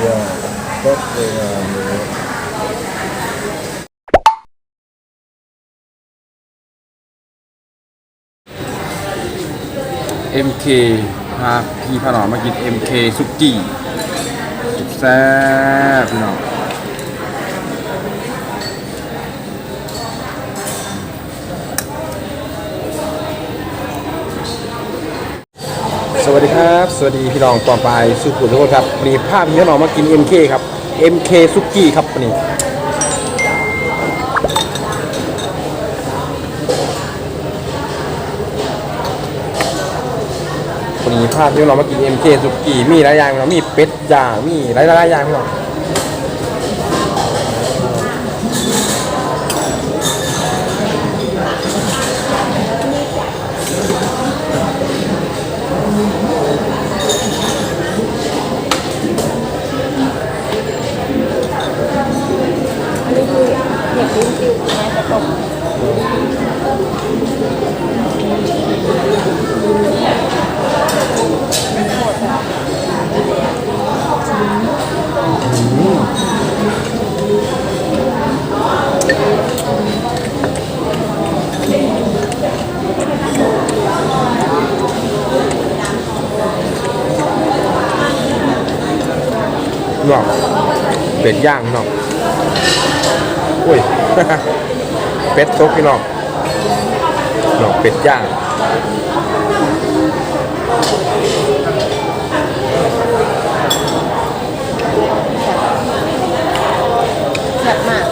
เอ็มเคพาพี่พาหนอมากินเอ็มเคซุกี้แซ่บพี่น้อ สวัสดีครับ สวัสดีพี่น้องตอไปสุขุมทุกคนครับมีภาพพี่น้องมากิน MK ครับ MK ซุกี้ครับนี่วันนี้ภาพที่เรามากิน MK สุกี้มีหลายอย่างเรามีเป็ดย่างมีหลายหลายอย่างพี่น้อง พี่น้องเป็ดย่างพี่น้อง อุ้ย เป็ดซุกพี่น้องน้องเป็ดย่างแบบมาก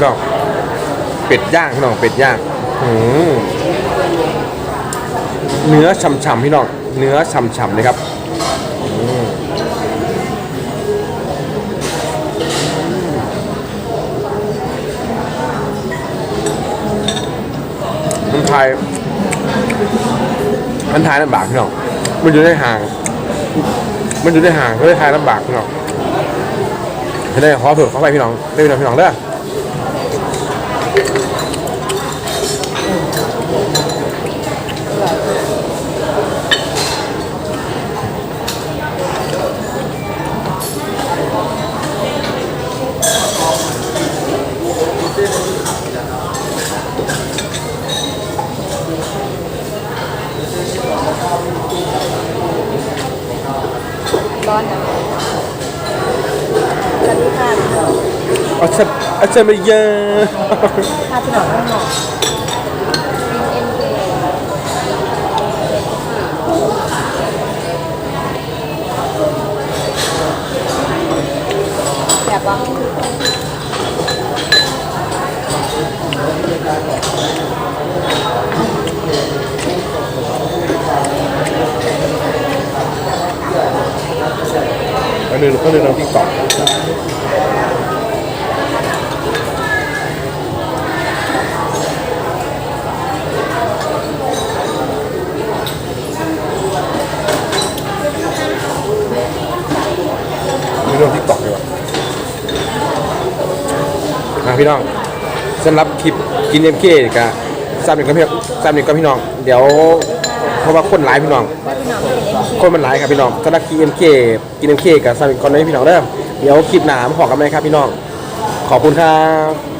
พี่น้องเป็ดย่างพี่น้องเป็ดย่างเนื้อฉ่ำๆพี่น้องเนื้อฉ่ำๆเลยครับมันไทยมันไทยลำบากพี่น้องมันอยู่ในห่าง มันอยู่ในห่างก็เลยไทยลำบากพี่น้องจะได้ขอเผื่อขอไปพี่น้องได้พี่น้องพี่น้องเด้อ Thank you. อาจารย์อาจารย์มาเยอะพาพี่น้องมาหน่อยเอ็นเคแบบว่าอันนึงก็เลยน้ำพริกกรอบ มีน้ำพริกกรอบดีกว่าอะพี่น้องสำหรับคลิปกินเอ็มเคกับสามหนึ่งกับพี่สามหนึ่งกับพี่น้อง เดี๋ยวเพราะว่าคนหลายพี่น้อง คนมันหลายครับพี่น้องสำหรับ GMK กินเอ็มเคกับซาบิคอนในพี่น้องเด้อเดี๋ยวคลิปหนามขอกันไหมครับพี่น้อง ขอบคุณครับ